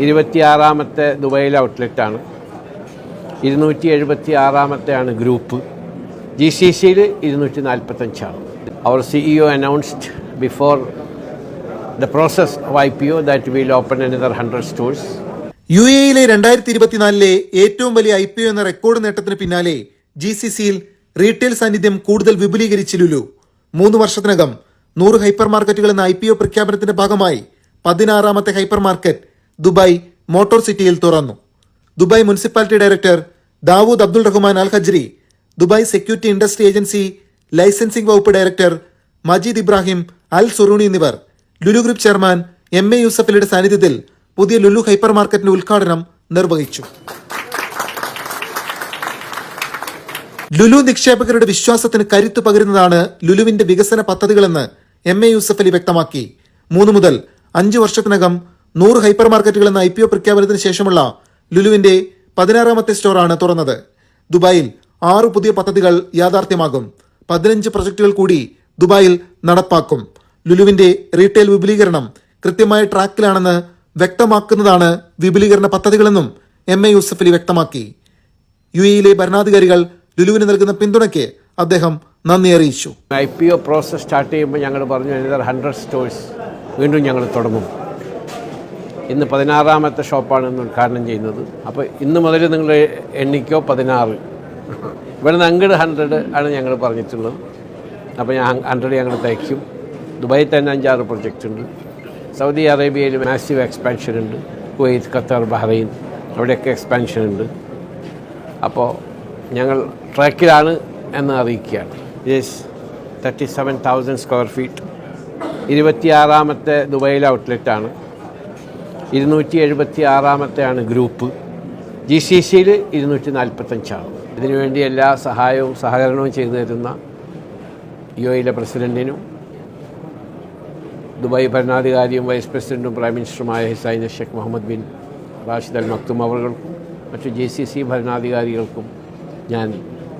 ഇരുപത്തിയാറാമത്തെ ദുബൈയിലെ ഔട്ട്ലെറ്റാണ് ഇരുന്നൂറ്റി എഴുപത്തി ആറാമത്തെയാണ് ഗ്രൂപ്പ് ജി സി സിയിൽ ഇരുന്നൂറ്റി നാൽപ്പത്തഞ്ചാണ് അവർ CEO announced before the process of I P O that will open another hundred stores U യിലെ രണ്ടായിരത്തി ഇരുപത്തിനാലിലെ ഏറ്റവും വലിയ ഐ പി ഒ എന്ന റെക്കോർഡ് നേട്ടത്തിന് പിന്നാലെ ജി സി സിയിൽ റീറ്റെയിൽ സാന്നിധ്യം കൂടുതൽ വിപുലീകരിച്ചു ലുലു. മൂന്ന് വർഷത്തിനകം നൂറ് ഹൈപ്പർ മാർക്കറ്റുകൾ എന്ന ഐ പി ഒ പ്രഖ്യാപനത്തിന്റെ ഭാഗമായി പതിനാറാമത്തെ ഹൈപ്പർ മാർക്കറ്റ് ദുബായ് മോട്ടോർ സിറ്റിയിൽ തുറന്നു. Dubai municipality director Dawood Abdul Rahman Al Hajri Dubai security industry agency licensing വകുപ്പ് director Majid Ibrahim Al Suruni എന്നിവർ Lulu group chairman M A യൂസഫലിയുടെ സാന്നിധ്യത്തിൽ പുതിയ ലുലു ഹൈപ്പർ മാർക്കറ്റിന്റെ ഉദ്ഘാടനം നിർവഹിച്ചു. ലുലു നിക്ഷേപകരുടെ വിശ്വാസത്തിന് കരുത്തു പകരുന്നതാണ് ലുലുവിന്റെ വികസന പദ്ധതികളെന്ന് എം എ യൂസഫലി വ്യക്തമാക്കി. മൂന്ന് മുതൽ അഞ്ചു വർഷത്തിനകം നൂറ് ഹൈപ്പർ മാർക്കറ്റുകൾ എന്ന ഐ പി ഒ പ്രഖ്യാപനത്തിന് ശേഷമുള്ള ലുലുവിന്റെ പതിനാറാമത്തെ സ്റ്റോറാണ് തുറന്നത്. ദുബായിൽ ആറ് പുതിയ പദ്ധതികൾ യാഥാർത്ഥ്യമാകും. പതിനഞ്ച് പ്രൊജക്ടുകൾ കൂടി ദുബായിൽ നടപ്പാക്കും. ലുലുവിന്റെ റീറ്റെയിൽ വിപുലീകരണം കൃത്യമായ ട്രാക്കിലാണെന്ന് വ്യക്തമാക്കുന്നതാണ് വിപുലീകരണ പദ്ധതികളെന്നും എം എ യൂസഫലി വ്യക്തമാക്കി. യു എയിലെ ഭരണാധികാരികൾ ലുലുവിന് നൽകുന്ന പിന്തുണയ്ക്ക് അദ്ദേഹം നന്ദി അറിയിച്ചു. I P O process start ചെയ്യുമ്പോൾ ഞങ്ങൾ പറഞ്ഞു ഹൺഡ്രഡ് സ്റ്റോഴ്സ് വീണ്ടും ഞങ്ങൾ തുടങ്ങും. ഇന്ന് പതിനാറാമത്തെ ഷോപ്പാണ് ഇന്ന് ഉദ്ഘാടനം ചെയ്യുന്നത്. അപ്പോൾ ഇന്ന് മുതൽ നിങ്ങൾ എണ്ണിക്കോ പതിനാറ്. ഇവിടെ നിന്ന് അങ്ങോട്ട് ഹൺഡ്രഡ് ആണ് ഞങ്ങൾ പറഞ്ഞിട്ടുള്ളത്. അപ്പോൾ ഞാൻ ഹൺഡ്രഡ് ഞങ്ങൾ തയ്ക്കും. ദുബായിൽ തന്നെ അഞ്ചാറ് പ്രൊജക്റ്റ് ഉണ്ട്. സൗദി അറേബ്യയിൽ മാസീവ് എക്സ്പാൻഷൻ ഉണ്ട്. കുവൈത്ത് ഖത്തർ ബഹ്റൈൻ അവിടെയൊക്കെ എക്സ്പാൻഷൻ ഉണ്ട്. അപ്പോൾ ഞങ്ങൾ ട്രാക്കിലാണ് എന്ന് അറിയിക്കുകയാണ്. Yes thirty seven thousand square feet ഇരുപത്തിയാറാമത്തെ ദുബൈയിലെ ഔട്ട്ലെറ്റാണ് ഇരുന്നൂറ്റി എഴുപത്തി ആറാമത്തെയാണ് ഗ്രൂപ്പ്. ജി സി സിയിൽ ഇരുന്നൂറ്റി നാൽപ്പത്തഞ്ചാണ് ഇതിനുവേണ്ടി എല്ലാ സഹായവും സഹകരണവും ചെയ്തു തരുന്ന യു എയിലെ പ്രസിഡന്റിനും ദുബായ് ഭരണാധികാരിയും വൈസ് പ്രസിഡന്റും പ്രൈം മിനിസ്റ്ററുമായ ഹിസൈൻ Sheikh Mohammed bin Rashid Al Maktoum അവർക്കും മറ്റു ജി സി സി ഭരണാധികാരികൾക്കും ഞാൻ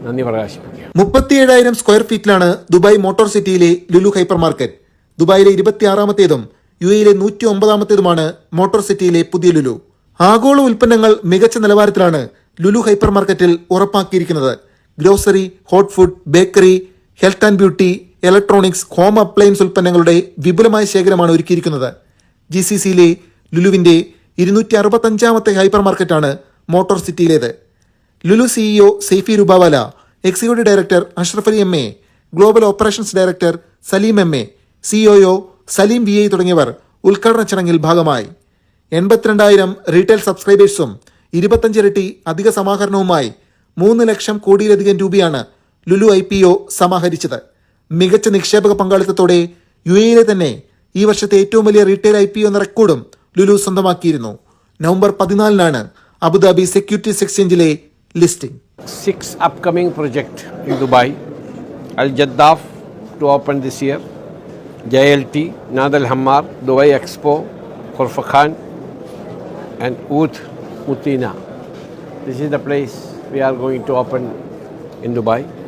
നന്ദി പ്രകാശിപ്പിക്കുക മുപ്പത്തിയേഴായിരം സ്ക്വയർ ഫീറ്റിലാണ് ദുബായ് മോട്ടോർ സിറ്റിയിലെ ലുലു ഹൈപ്പർ മാർക്കറ്റ് ദുബായിലെ ഇരുപത്തിയാറാമത്തേതും യു എയിലെ നൂറ്റി ഒമ്പതാമത്തേതുമാണ് മോട്ടോർ സിറ്റിയിലെ പുതിയ ലുലു. ആഗോള ഉൽപ്പന്നങ്ങൾ മികച്ച നിലവാരത്തിലാണ് ലുലു ഹൈപ്പർ മാർക്കറ്റിൽ ഉറപ്പാക്കിയിരിക്കുന്നത്. Grocery hot food bakery health and beauty electronics home appliance ഉൽപ്പന്നങ്ങളുടെ വിപുലമായ ശേഖരമാണ് ഒരുക്കിയിരിക്കുന്നത്. ജി സി സിയിലെ ലുലുവിന്റെ ഇരുന്നൂറ്റി അറുപത്തഞ്ചാമത്തെ ഹൈപ്പർ മാർക്കറ്റാണ് motor സിറ്റിയിലേത്. Lulu CEO Saifee Rupawala executive director Ashraf Ali M A global operations director Saleem M A COO Saleem V I തുടങ്ങിയവർ ഉദ്ഘാടന ചടങ്ങിൽ ഭാഗമായി. എൺപത്തിരണ്ടായിരം റീറ്റെയിൽ സബ്സ്ക്രൈബേഴ്സും ഇരുപത്തഞ്ചിരട്ടി അധിക സമാഹരണവുമായി മൂന്ന് ലക്ഷം കോടിയിലധികം രൂപയാണ് ലുലു ഐ പി ഒ സമാഹരിച്ചത്. മികച്ച നിക്ഷേപക പങ്കാളിത്തത്തോടെ യു എയിലെ തന്നെ ഈ വർഷത്തെ ഏറ്റവും വലിയ റീറ്റെയിൽ ഐ പി ഒ എന്ന റെക്കോർഡും ലുലു സ്വന്തമാക്കിയിരുന്നു. നവംബർ പതിനാലിനാണ് Abu Dhabi securities എക്സ്ചേഞ്ചിലെ listing. Six upcoming project in Dubai al Jaddaf to open this this JLT, Nadal Hammar, Dubai Expo, khorfakhan and Ut Mutina. This is the place we are going to open in Dubai.